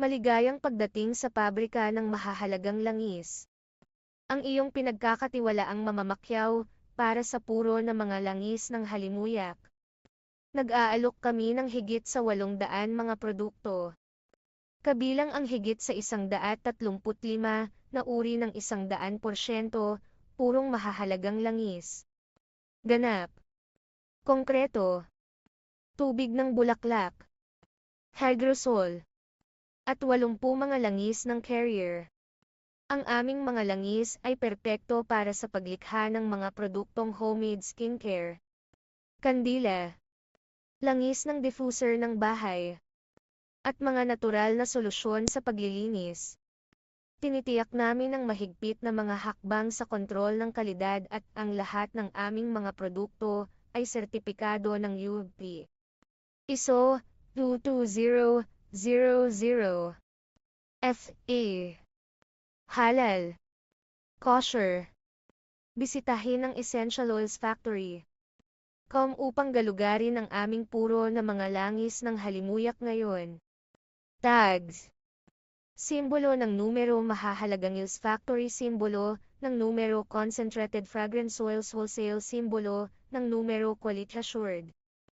Maligayang pagdating sa pabrika ng mahahalagang langis. Ang iyong pinagkakatiwalaang mamamakyaw para sa puro na mga langis ng halimuyak. Nag-aalok kami ng higit sa 800 mga produkto. Kabilang ang higit sa 135 na uri ng 100% purong mahahalagang langis. Ganap. Konkreto. Tubig ng bulaklak. Hydrosol. At 80 mga langis ng carrier. Ang aming mga langis ay perpekto para sa paglikha ng mga produktong homemade skincare. Kandila. Langis ng diffuser ng bahay. At mga natural na solusyon sa paglilinis. Tinitiyak namin ang mahigpit na mga hakbang sa kontrol ng kalidad at ang lahat ng aming mga produkto ay sertipikado ng UP. ISO 22000 FA Halal. Kosher. Bisitahin ang Essential Oils Factory. Com upang galugarin ang aming puro na mga langis ng halimuyak ngayon. Tags. Simbolo ng numero mahahalagang Oils Factory Simbolo ng numero Concentrated Fragrance Oils Wholesale Simbolo ng numero Quality Assured